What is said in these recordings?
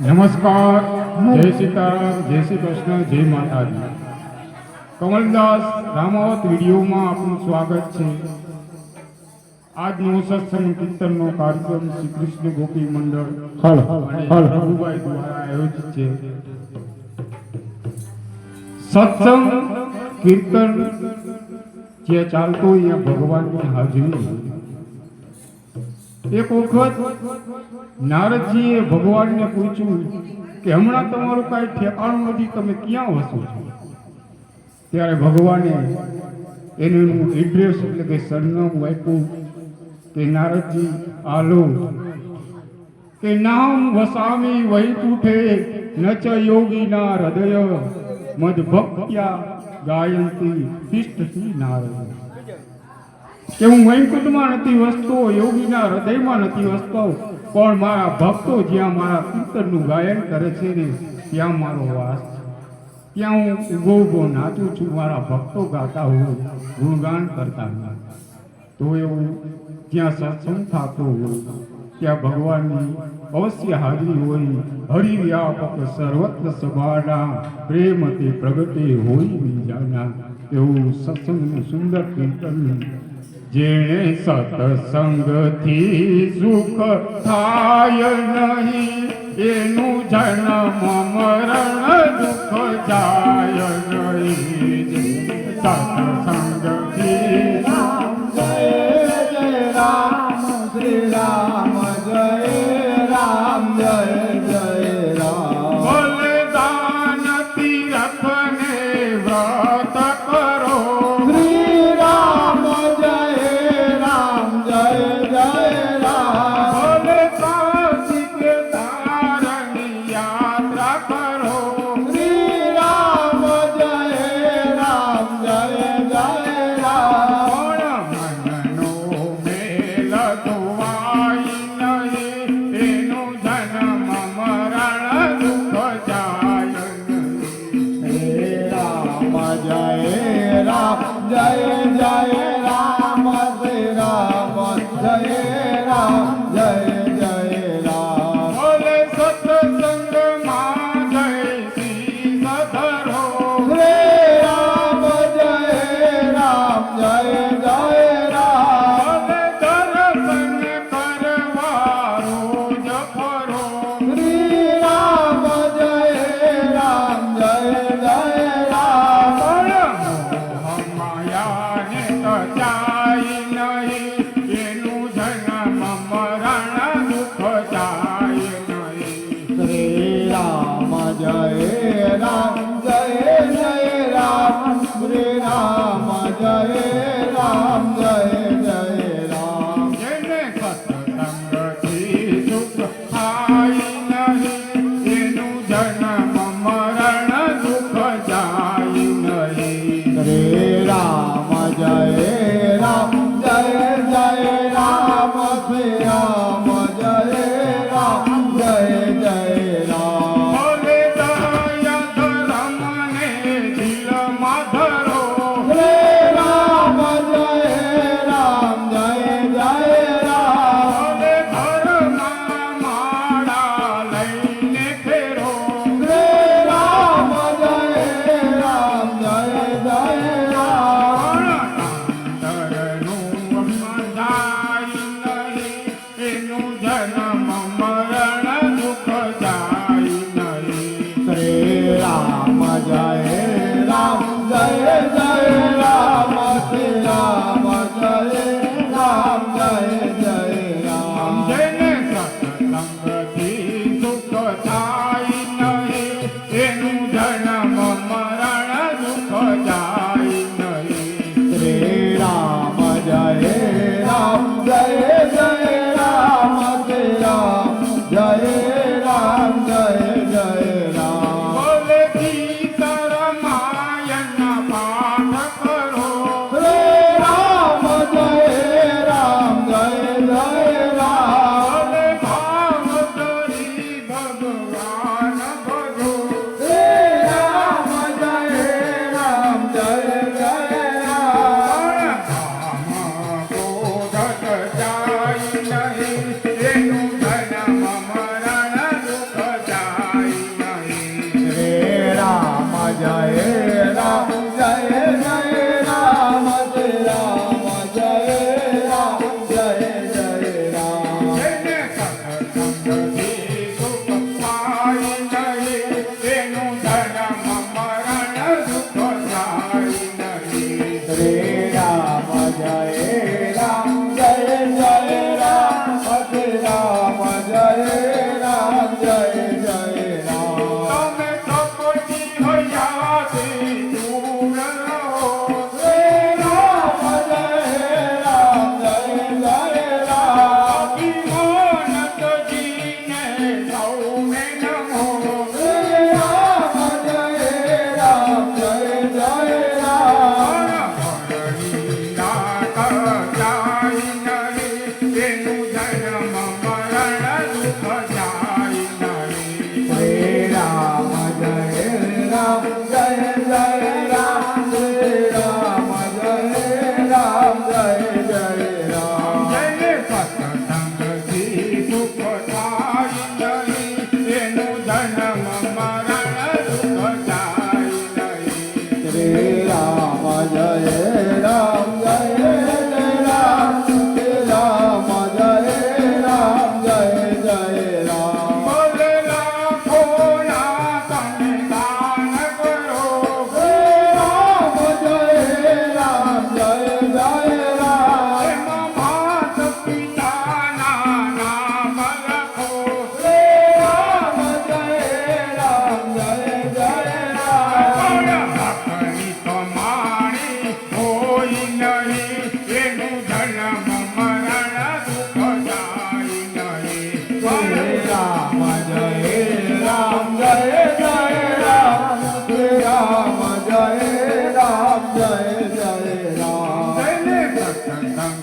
નમસ્કાર જય સીતારામ જય શ્રી કૃષ્ણ જય માતાજી. કમલદાસ રામાવત વિડીયોમાં આપનું સ્વાગત છે. આજનો સત્સંગ કીર્તનનો કાર્યક્રમ શ્રી કૃષ્ણ ગોપી મંડળ પ્રભુભાઈ દ્વારા આયોજિત છે. સત્સંગ કીર્તન જે ચાલતો અહીંયા ભગવાનની હાજરી. એક વખત નારદજીએ ભગવાનને પૂછ્યું કે હમણાં તમારું કાંઈ ઠેકાણું નથી તમે ક્યાં વસો છો? ત્યારે ભગવાને એનું એડ્રેસ એટલે કે સરનામું આપ્યું. કે નારદજી આલો કે નામ વસામી વૈકુંઠે ન ચ યોગીના હૃદય મદ ભક્ત્યા ગાયંતી તિષ્ઠતી નારદ. કે હું વૈકુંઠમાં નથી વસતો, યોગીના હૃદયમાં નથી વસતો, પણ મારા ભક્તો જ્યાં મારા કીર્તનનું ગાયન કરે છે ને, ત્યાં મારો વાસ ત્યાં હું ઊભો ઊભો નાચું છું, મારા ભક્તો ગાતા હોઉં ગુણગાન કરતા હોય તો એવું જ્યાં સત્સંગ થતો ત્યાં ભગવાનની અવશ્ય હાજરી હોય. હરિવ્યાપક સર્વત્ર સભાના પ્રેમથી પ્રગટે હોય બીજાના. એવું સત્સંગનું સુંદર કીર્તન. જેણે સત્સંગથી સુખ થાય નહીં, એનું જન્મ, મરણ, દુઃખ જાય નહીં. સત્સંગથી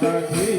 સત્સંગથી સુખ